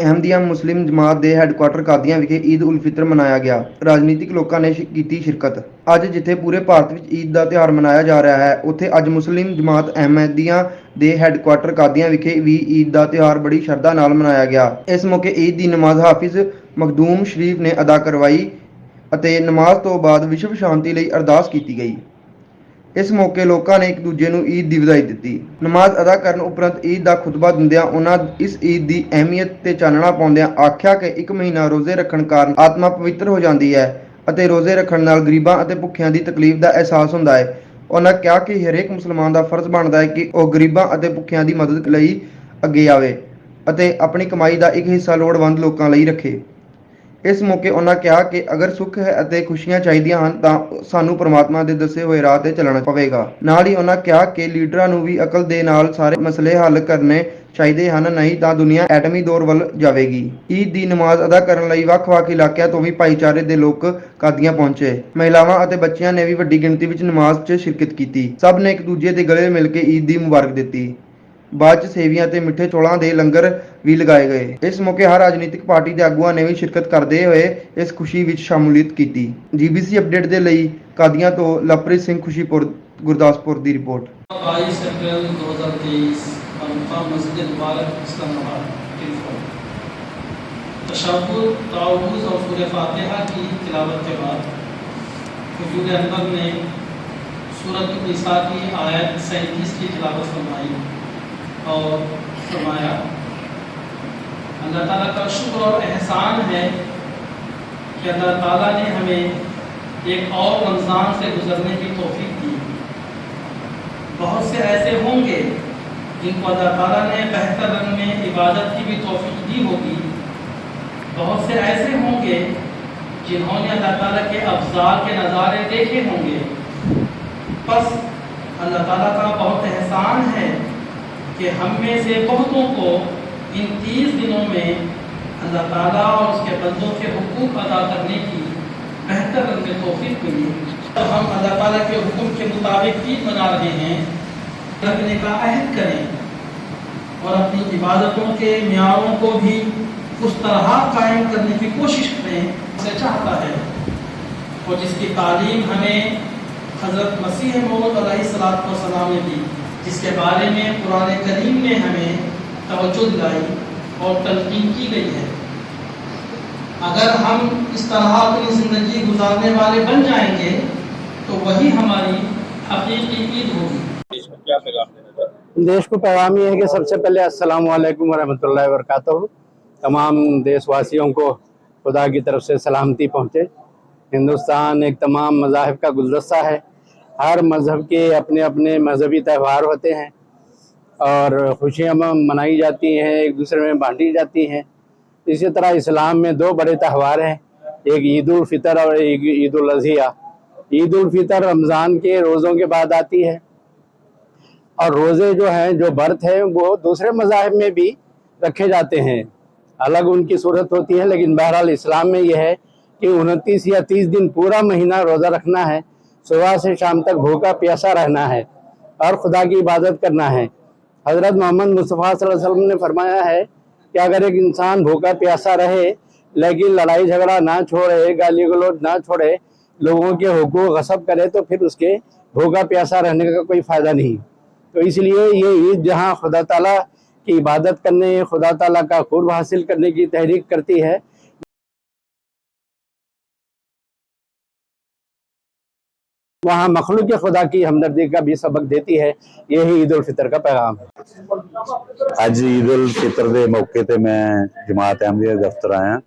ਅਹਿਮਦੀਆ ਮੁਸਲਿਮ ਜਮਾਤ ਦੇ ਹੈੱਡਕੁਆਟਰ ਕਾਦੀਆਂ ਵਿਖੇ ਈਦ ਉਲ ਫਿਤਰ ਮਨਾਇਆ ਗਿਆ। ਰਾਜਨੀਤਿਕ ਲੋਕਾਂ ਨੇ ਕੀਤੀ ਸ਼ਿਰਕਤ। ਅੱਜ ਜਿੱਥੇ ਪੂਰੇ ਭਾਰਤ ਵਿੱਚ ਈਦ ਦਾ ਤਿਉਹਾਰ ਮਨਾਇਆ ਜਾ ਰਿਹਾ ਹੈ, ਉੱਥੇ ਅੱਜ ਮੁਸਲਿਮ ਜਮਾਤ ਅਹਿਮਦੀਆ ਦੇ ਹੈੱਡਕੁਆਟਰ ਕਾਦੀਆਂ ਵਿਖੇ ਵੀ ਈਦ ਦਾ ਤਿਉਹਾਰ ਬੜੀ ਸ਼ਰਧਾ ਨਾਲ ਮਨਾਇਆ ਗਿਆ। ਇਸ ਮੌਕੇ ਈਦ ਦੀ ਨਮਾਜ਼ ਹਾਫਿਜ਼ ਮਖਦੂਮ ਸ਼ਰੀਫ ਨੇ ਅਦਾ ਕਰਵਾਈ ਅਤੇ ਨਮਾਜ਼ ਤੋਂ ਬਾਅਦ ਵਿਸ਼ਵ ਸ਼ਾਂਤੀ ਲਈ ਅਰਦਾਸ ਕੀਤੀ ਗਈ। ਇਸ ਮੌਕੇ ਲੋਕਾਂ ਨੇ ਇੱਕ ਦੂਜੇ ਨੂੰ ਈਦ ਦੀ ਵਧਾਈ ਦਿੱਤੀ। ਨਮਾਜ਼ ਅਦਾ ਕਰਨ ਉਪਰੰਤ ਈਦ ਦਾ ਖੁਤਬਾ ਦਿੰਦਿਆਂ ਉਹਨਾਂ ਇਸ ਈਦ ਦੀ ਅਹਿਮੀਅਤ ਤੇ ਚਾਨਣਾ ਪਾਉਂਦਿਆਂ ਆਖਿਆ ਕਿ ਇੱਕ ਮਹੀਨਾ ਰੋਜ਼ੇ ਰੱਖਣ ਕਾਰਨ ਆਤਮਾ ਪਵਿੱਤਰ ਹੋ ਜਾਂਦੀ ਹੈ ਅਤੇ ਰੋਜ਼ੇ ਰੱਖਣ ਨਾਲ ਗਰੀਬਾਂ ਅਤੇ ਭੁੱਖਿਆਂ ਦੀ ਤਕਲੀਫ ਦਾ ਅਹਿਸਾਸ ਹੁੰਦਾ ਹੈ। ਉਹਨਾਂ ਕਿਹਾ ਕਿ ਹਰੇਕ ਮੁਸਲਮਾਨ ਦਾ ਫਰਜ਼ ਬਣਦਾ ਹੈ ਕਿ ਉਹ ਗਰੀਬਾਂ ਅਤੇ ਭੁੱਖਿਆਂ ਦੀ ਮਦਦ ਲਈ ਅੱਗੇ ਆਵੇ ਅਤੇ ਆਪਣੀ ਕਮਾਈ ਦਾ ਇੱਕ ਹਿੱਸਾ ਲੋੜਵੰਦ ਲੋਕਾਂ ਲਈ ਰੱਖੇ। ਇਸ ਮੌਕੇ ਉਹਨਾਂ ਕਿਹਾ ਕਿ ਅਗਰ ਸੁੱਖ ਹੈ ਅਤੇ ਖੁਸ਼ੀਆਂ ਚਾਹੀਦੀਆਂ ਹਨ, ਤਾਂ ਸਾਨੂੰ ਪ੍ਰਮਾਤਮਾ ਦੇ ਦੱਸੇ ਹੋਏ ਰਾਹ ਤੇ ਚੱਲਣਾ ਪਵੇਗਾ। ਨਾਲ ਹੀ ਉਹਨਾਂ ਕਿਹਾ ਕਿ ਲੀਡਰਾਂ ਨੂੰ ਵੀ ਅਕਲ ਦੇ ਨਾਲ ਸਾਰੇ ਮਸਲੇ ਹੱਲ ਕਰਨੇ ਚਾਹੀਦੇ ਹਨ, ਨਹੀਂ ਤਾਂ ਦੁਨੀਆ ਐਟਮੀ ਦੌਰ ਵੱਲ ਜਾਵੇਗੀ। ਈਦ ਦੀ ਨਮਾਜ਼ ਅਦਾ ਕਰਨ ਲਈ ਵੱਖ-ਵੱਖ ਇਲਾਕਿਆਂ ਤੋਂ ਵੀ ਭਾਈਚਾਰੇ ਦੇ ਲੋਕ ਕਾਦੀਆਂ ਪਹੁੰਚੇ। ਮਹਿਲਾਵਾਂ ਅਤੇ ਬੱਚਿਆਂ ਨੇ ਵੀ ਵੱਡੀ ਗਿਣਤੀ ਵਿੱਚ ਨਮਾਜ਼ 'ਚ ਸ਼ਿਰਕਤ ਕੀਤੀ। ਸਭ ਨੇ ਇੱਕ ਦੂਜੇ ਦੇ ਗਲੇ ਮਿਲ ਕੇ ਈਦ ਦੀ ਮੁਬਾਰਕ ਦਿੱਤੀ। ਬਾਅਦ ਚ ਸੇਵੀਆਂ ਤੇ ਮਿੱਠੇ ਚੋਲਾਂ ਦੇ ਲੰਗਰ ਵੀ ਲਗਾਏ ਗਏ। ਇਸ ਮੌਕੇ ਹਰ ਰਾਜਨੀਤਿਕ ਪਾਰਟੀ ਦੇ ਆਗੂਆਂ ਨੇ ਵੀ ਸ਼ਿਰਕਤ ਕਰਦੇ ਹੋਏ ਇਸ ਖੁਸ਼ੀ ਵਿੱਚ ਸ਼ਮੂਲੀਅਤ ਕੀਤੀ। ਜੀਬੀਸੀ ਅਪਡੇਟ ਦੇ ਲਈ ਕਾਦੀਆਂ ਤੋਂ ਲਵਪ੍ਰੀਤ ਸਿੰਘ ਖੁਸ਼ੀਪੁਰ, ਗੁਰਦਾਸਪੁਰ ਦੀ ਰਿਪੋਰਟ। 22 ਅਪ੍ਰੈਲ 2023 ਮਨਪਾ ਮਸਜਿਦ ਮੁਬਾਰਕ ਇਸਲਾਮਾਬਾਦ तशहुद ताउज़ और सूर फातहा की तिलावत के बाद हजूर अनबर ने सूरत निसा की आयत सैंतीस की तिलावत फरमाई اور فرمایا، اللہ تعالیٰ کا شکر اور احسان ہے کہ اللہ تعالیٰ نے ہمیں ایک اور رمضان سے گزرنے کی توفیق دی۔ بہت سے ایسے ہوں گے جن کو اللہ تعالیٰ نے بہتر رنگ میں عبادت کی بھی توفیق دی ہوگی۔ بہت سے ایسے ہوں گے جنہوں نے اللہ تعالیٰ کے افضال کے نظارے دیکھے ہوں گے۔ بس اللہ تعالیٰ کا بہت احسان ہے کہ ہم میں سے بہتوں کو ان تیس دنوں میں اللہ تعالیٰ اور اس کے بندوں کے حقوق ادا کرنے کی بہتر رنگ توفیق ملی۔ تو ہم اللہ تعالیٰ کے حکم کے مطابق عید منا رہے ہیں۔ رکھنے کا عہد کریں اور اپنی عبادتوں کے معیاروں کو بھی اس طرح قائم کرنے کی کوشش کریں۔ اسے چاہتا ہے۔ اور جس کی تعلیم ہمیں حضرت مسیح محمد علیہ السلام نے دی۔ جس کے بارے میں قرآن کریم نے ہمیں توجہ دلائی اور تلقین کی گئی ہے۔ اگر ہم اس طرح اپنی زندگی گزارنے والے بن جائیں گے، تو وہی ہماری حقیقی عید ہوگی۔ دیش کو پیغام یہ ہے کہ سب سے پہلے السلام علیکم ورحمۃ اللہ وبرکاتہ۔ تمام دیش واسیوں کو خدا کی طرف سے سلامتی پہنچے۔ ہندوستان ایک تمام مذاہب کا گلدستہ ہے۔ ہر مذہب کے اپنے اپنے مذہبی تہوار ہوتے ہیں اور خوشیاں منائی جاتی ہیں، ایک دوسرے میں بانٹی جاتی ہیں۔ اسی طرح اسلام میں دو بڑے تہوار ہیں، ایک عید الفطر اور ایک عید الاضحیٰ۔ عید الفطر رمضان کے روزوں کے بعد آتی ہے اور روزے جو ہیں، جو برت ہیں، وہ دوسرے مذاہب میں بھی رکھے جاتے ہیں۔ الگ ان کی صورت ہوتی ہے، لیکن بہرحال اسلام میں یہ ہے کہ انتیس یا تیس دن پورا مہینہ روزہ رکھنا ہے۔ صبح سے شام تک بھوکا پیاسا رہنا ہے اور خدا کی عبادت کرنا ہے۔ حضرت محمد مصطفیٰ صلی اللہ علیہ وسلم نے فرمایا ہے کہ اگر ایک انسان بھوکا پیاسا رہے، لیکن لڑائی جھگڑا نہ چھوڑے، گالی گلوچ نہ چھوڑے، لوگوں کے حقوق غصب کرے، تو پھر اس کے بھوکا پیاسا رہنے کا کوئی فائدہ نہیں۔ تو اس لیے یہ عید جہاں خدا تعالیٰ کی عبادت کرنے، خدا تعالیٰ کا قرب حاصل کرنے کی تحریک کرتی ہے वहाँ मखलूक खुदा की हमदर्दी का भी सबक देती है यही ईद उल फितर का पैगाम है ਅੱਜ ਈਦ ਉਲ ਫਿਤਰ ਦੇ ਮੌਕੇ ਤੇ ਮੈਂ ਜਮਾਤ ਅਹਿਮਦੀਆ ਦੇ ਦਫ਼ਤਰ ਆਇਆ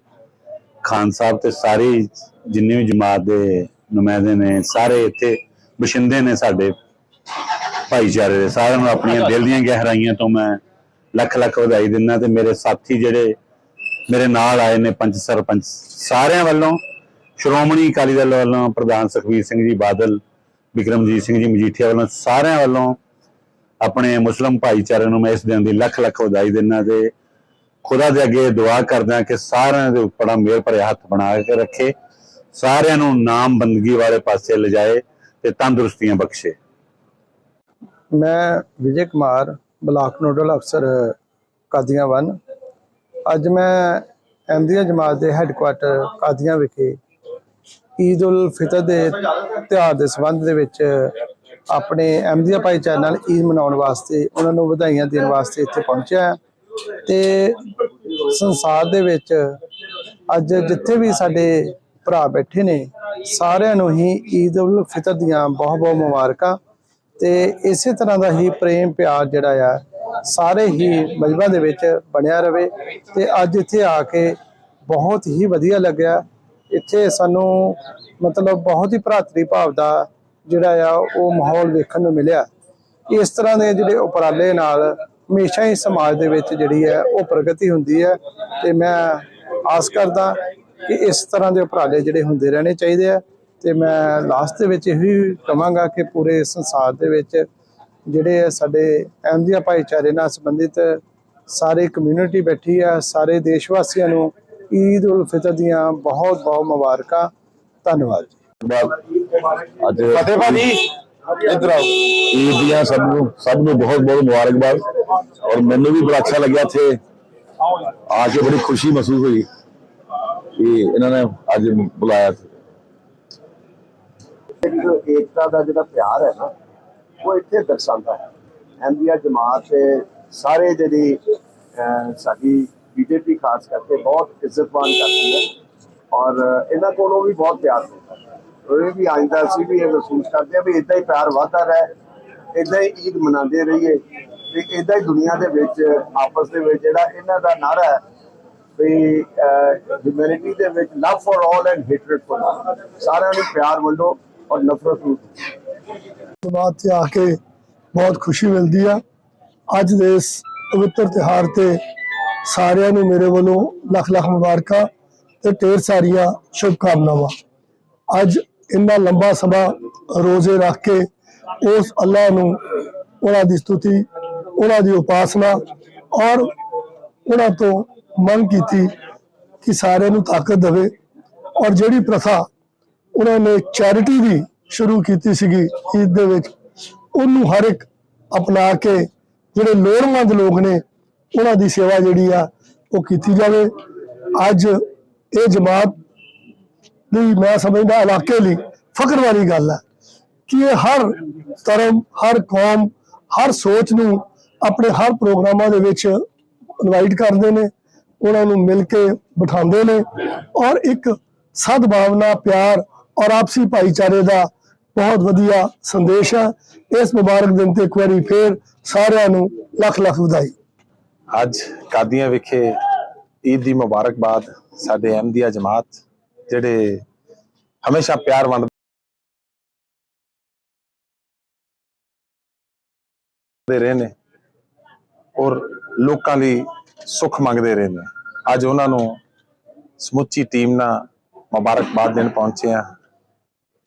ਖਾਨ ਸਾਹਿਬ ਤੇ ਸਾਰੀ ਜਿੰਨੇ ਵੀ ਜਮਾਤ ਦੇ ਨੁਮਾਇੰਦੇ ਨੇ ਸਾਰੇ ਇੱਥੇ ਬਸ਼ਿੰਦੇ ਨੇ ਸਾਡੇ ਭਾਈਚਾਰੇ ਦੇ ਸਾਰਿਆਂ ਨੂੰ ਆਪਣੀਆਂ ਦਿਲ ਦੀਆਂ ਗਹਿਰਾਈਆਂ ਤੋਂ ਮੈਂ ਲੱਖ ਲੱਖ ਵਧਾਈ ਦਿੰਦਾ ਤੇ ਮੇਰੇ ਸਾਥੀ ਜਿਹੜੇ ਮੇਰੇ ਨਾਲ ਆਏ ਨੇ ਪੰਚ ਸਰਪੰਚ ਸਾਰਿਆਂ ਵੱਲੋਂ ਸ਼੍ਰੋਮਣੀ ਅਕਾਲੀ ਦਲ ਵੱਲੋਂ ਪ੍ਰਧਾਨ ਸੁਖਬੀਰ ਸਿੰਘ ਜੀ ਬਾਦਲ ਵਿਕਰਮਜੀਤ ਸਿੰਘ ਜੀ ਮਜੀਠੀਆ ਵੱਲੋਂ ਸਾਰਿਆਂ ਵੱਲੋਂ ਆਪਣੇ ਮੁਸਲਮ ਭਾਈਚਾਰੇ ਨੂੰ ਮੈਂ ਇਸ ਦਿਨ ਦੀ ਲੱਖ ਲੱਖ ਵਧਾਈ ਦਿੰਦਾ ਤੇ ਖੁਦਾ ਦੇ ਅੱਗੇ ਦੁਆ ਕਰਦਾ ਕਿ ਸਾਰਿਆਂ ਦੇ ਉੱਪਰ ਮੇਰ ਭਰੇ ਹੱਥ ਬਣਾ ਕੇ ਰੱਖੇ, ਸਾਰਿਆਂ ਨੂੰ ਨਾਮ ਬੰਦਗੀ ਵਾਲੇ ਪਾਸੇ ਲਿਜਾਏ ਤੇ ਤੰਦਰੁਸਤੀਆਂ ਬਖਸ਼ੇ। ਮੈਂ ਵਿਜੇ ਕੁਮਾਰ, ਬਲਾਕ ਨੋਡਲ ਅਫਸਰ, ਕਾਦੀਆਂ ਵਨ ਅੱਜ ਮੈਂ ਅਹਿਮਦੀਆ ਜਮਾਤ ਦੇ ਹੈੱਡਕੁਆਟਰ ਕਾਦੀਆਂ ਵਿਖੇ ਈਦ ਉਲ ਫਿਤਰ ਦੇ ਤਿਉਹਾਰ ਦੇ ਸੰਬੰਧ ਦੇ ਵਿੱਚ ਆਪਣੇ ਅਹਿਮਦੀਆ ਭਾਈਚਾਰੇ ਨਾਲ ਈਦ ਮਨਾਉਣ ਵਾਸਤੇ ਉਹਨਾਂ ਨੂੰ ਵਧਾਈਆਂ ਦੇਣ ਵਾਸਤੇ ਇੱਥੇ ਪਹੁੰਚਿਆ ਹਾਂ। ਤੇ ਸੰਸਾਰ ਦੇ ਵਿੱਚ ਅੱਜ ਜਿੱਥੇ ਵੀ ਸਾਡੇ ਭਰਾ ਬੈਠੇ ਨੇ, ਸਾਰਿਆਂ ਨੂੰ ਹੀ ਈਦ ਉਲ ਫਿਤਰ ਦੀਆਂ ਬਹੁਤ ਬਹੁਤ ਮੁਬਾਰਕਾਂ। ਤੇ ਇਸੇ ਤਰ੍ਹਾਂ ਦਾ ਹੀ ਪ੍ਰੇਮ ਪਿਆਰ ਜਿਹੜਾ ਆ, ਸਾਰੇ ਹੀ ਮਜਬਾ ਦੇ ਵਿੱਚ ਬਣਿਆ ਰਵੇ ਤੇ ਅੱਜ ਇੱਥੇ ਆ ਕੇ ਬਹੁਤ ਹੀ ਵਧੀਆ ਲੱਗਿਆ। ਇੱਥੇ ਸਾਨੂੰ ਮਤਲਬ ਬਹੁਤ ਹੀ ਭਰਾਤਰੀ ਭਾਵ ਦਾ ਜਿਹੜਾ ਆ, ਉਹ ਮਾਹੌਲ ਵੇਖਣ ਨੂੰ ਮਿਲਿਆ। ਇਸ ਤਰ੍ਹਾਂ ਦੇ ਜਿਹੜੇ ਉਪਰਾਲੇ ਨਾਲ ਹਮੇਸ਼ਾ ਹੀ ਸਮਾਜ ਦੇ ਵਿੱਚ ਜਿਹੜੀ ਹੈ, ਉਹ ਪ੍ਰਗਤੀ ਹੁੰਦੀ ਹੈ ਤੇ ਮੈਂ ਆਸ ਕਰਦਾ ਕਿ ਇਸ ਤਰ੍ਹਾਂ ਦੇ ਉਪਰਾਲੇ ਜਿਹੜੇ ਹੁੰਦੇ ਰਹਿਣੇ ਚਾਹੀਦੇ ਆ ਤੇ ਮੈਂ ਲਾਸਟ ਦੇ ਵਿੱਚ ਇਹੀ ਕਹਾਂਗਾ ਕਿ ਪੂਰੇ ਸੰਸਾਰ ਦੇ ਵਿੱਚ ਜਿਹੜੇ ਸਾਡੇ ਅਹਿਮਦੀਆ ਭਾਈਚਾਰੇ ਨਾਲ ਸੰਬੰਧਿਤ ਸਾਰੇ ਕਮਿਊਨਿਟੀ ਬੈਠੀ ਆ, ਸਾਰੇ ਦੇਸ਼ ਵਾਸੀਆਂ ਨੂੰ ਈਦ ਉਲ ਫਿਤਰ ਦੀਆਂ ਬਹੁਤ ਬਹੁਤ ਮੁਬਾਰਕਾਂ ਧੰਨਵਾਦ ਜੀ ਅੱਜ ਫਤਿਹ ਭਾਜੀ ਇਧਰ ਆਓ ਈਦ ਦੀਆਂ ਸਭ ਨੂੰ ਸਭ ਨੂੰ ਬਹੁਤ ਬਹੁਤ ਮੁਬਾਰਕਬਾਦ ਔਰ ਮੈਨੂੰ ਵੀ ਬੜਾ ਅੱਛਾ ਲੱਗਿਆ ਇੱਥੇ ਆ ਕੇ ਬੜੀ ਖੁਸ਼ੀ ਮਹਿਸੂਸ ਹੋਈ ਕਿ ਇਹਨਾਂ ਨੇ ਅੱਜ ਬੁਲਾਇਆ ਜੋ ਏਕਤਾ ਦਾ ਜਿਹੜਾ ਪਿਆਰ ਹੈ ਨਾ ਉਹ ਇੱਥੇ ਦਰਸਾਉਂਦਾ ਹੈ ਅਹਿਮਦੀਆ ਜਮਾਤ ਤੇ ਸਾਰੇ ਜਿਹੜੀ ਅਹ, ਸਾਡੀ ਬੀਜੇਪੀ ਖਾਸ ਕਰਕੇ ਬਹੁਤ ਇੱਜ਼ਤਮਾਨ ਕਰਦੀ ਹੈ ਔਰ ਇਹਨਾਂ ਕੋਲੋਂ ਵੀ ਬਹੁਤ ਪਿਆਰ ਮਿਲਦਾ ਹੈ ਉਹ ਵੀ ਆਇੰਦਾ ਅਸੀਂ ਵੀ ਇਹ ਮਹਿਸੂਸ ਕਰਦੇ ਹਾਂ ਵੀ ਇਦਾਂ ਹੀ ਪਿਆਰ ਵਧਦਾ ਰਹੇ ਇਦਾਂ ਹੀ ਈਦ ਮਨਾਉਂਦੇ ਰਹੀਏ ਤੇ ਇਦਾਂ ਹੀ ਦੁਨੀਆ ਦੇ ਵਿੱਚ ਆਪਸ ਦੇ ਵਿੱਚ ਜਿਹੜਾ ਇਹਨਾਂ ਦਾ ਨਾਰਾ ਹੈ ਵੀ ਹਿਊਮੈਨਿਟੀ ਦੇ ਵਿੱਚ love for all and hatred for none ਸਾਰਿਆਂ ਨੂੰ ਪਿਆਰ ਵੰਡੋ ਔਰ ਨਫ਼ਰਤ ਨੂੰ ਜਮਾਤ 'ਚ ਆ ਕੇ ਬਹੁਤ ਖੁਸ਼ੀ ਮਿਲਦੀ ਆ ਅੱਜ ਦੇ ਇਸ ਪਵਿੱਤਰ ਤਿਉਹਾਰ ਤੇ ਸਾਰਿਆਂ ਨੂੰ ਮੇਰੇ ਵੱਲੋਂ ਲੱਖ ਲੱਖ ਮੁਬਾਰਕਾਂ ਤੇ ਢੇਰ ਸਾਰੀਆਂ ਸ਼ੁਭਕਾਮਨਾਵਾਂ। ਅੱਜ ਇੰਨਾ ਲੰਬਾ ਸਮਾਂ ਰੋਜ਼ੇ ਰੱਖ ਕੇ ਉਸ ਅੱਲਾਹ ਨੂੰ ਉਹਨਾਂ ਦੀ ਸਤੁਤੀ, ਉਹਨਾਂ ਦੀ ਉਪਾਸਨਾ ਔਰ ਉਹਨਾਂ ਤੋਂ ਮੰਗ ਕੀਤੀ ਕਿ ਸਾਰਿਆਂ ਨੂੰ ਤਾਕਤ ਦੇਵੇ ਔਰ ਜਿਹੜੀ ਪ੍ਰਥਾ ਉਹਨਾਂ ਨੇ ਚੈਰਿਟੀ ਦੀ ਸ਼ੁਰੂ ਕੀਤੀ ਸੀਗੀ ਈਦ ਦੇ ਵਿੱਚ, ਉਹਨੂੰ ਹਰ ਇੱਕ ਅਪਣਾ ਕੇ ਜਿਹੜੇ ਲੋੜਵੰਦ ਲੋਕ ਨੇ ਉਹਨਾਂ ਦੀ ਸੇਵਾ ਜਿਹੜੀ ਆ ਉਹ ਕੀਤੀ ਜਾਵੇ। ਅੱਜ ਇਹ ਜਮਾਤ ਲਈ ਮੈਂ ਸਮਝਦਾ ਇਲਾਕੇ ਲਈ ਫਖਰ ਵਾਲੀ ਗੱਲ ਹੈ ਕਿ ਇਹ ਹਰ ਧਰਮ, ਹਰ ਕੌਮ, ਹਰ ਸੋਚ ਨੂੰ ਆਪਣੇ ਹਰ ਪ੍ਰੋਗਰਾਮਾਂ ਦੇ ਵਿੱਚ ਇਨਵਾਈਟ ਕਰਦੇ ਨੇ, ਉਹਨਾਂ ਨੂੰ ਮਿਲ ਕੇ ਬਿਠਾਉਂਦੇ ਨੇ ਔਰ ਇੱਕ ਸਦਭਾਵਨਾ, ਪਿਆਰ ਔਰ ਆਪਸੀ ਭਾਈਚਾਰੇ ਦਾ ਬਹੁਤ ਵਧੀਆ ਸੰਦੇਸ਼ ਹੈ ਇਸ ਮੁਬਾਰਕ ਦਿਨ ਤੇ ਇੱਕ ਵਾਰੀ ਫੇਰ ਸਾਰਿਆਂ ਨੂੰ ਲੱਖ ਲੱਖ ਵਧਾਈ। ਅੱਜ ਕਾਦੀਆਂ ਵਿਖੇ ਈਦ ਦੀ ਮੁਬਾਰਕਬਾਦ ਸਾਡੇ ਅਹਿਮਦੀਆ ਜਮਾਤ, ਜਿਹੜੇ ਹਮੇਸ਼ਾ ਪਿਆਰ ਵੰਡਦੇ ਰਹੇ ਨੇ ਔਰ ਲੋਕਾਂ ਲਈ ਸੁੱਖ ਮੰਗਦੇ ਰਹੇ ਨੇ। ਅੱਜ ਉਹਨਾਂ ਨੂੰ ਸਮੁੱਚੀ ਟੀਮ ਨਾਲ ਮੁਬਾਰਕਬਾਦ ਦੇਣ ਪਹੁੰਚੇ ਆ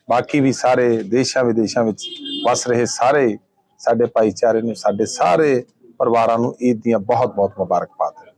ਬਾਕੀ ਵੀ ਸਾਰੇ ਦੇਸ਼ਾਂ ਵਿਦੇਸ਼ਾਂ ਵਿੱਚ ਵਸ ਰਹੇ ਸਾਰੇ ਸਾਡੇ ਭਾਈਚਾਰੇ ਨੂੰ, ਸਾਡੇ ਸਾਰੇ ਪਰਿਵਾਰਾਂ ਨੂੰ ਈਦ ਦੀਆਂ ਬਹੁਤ ਬਹੁਤ ਮੁਬਾਰਕਬਾਦ।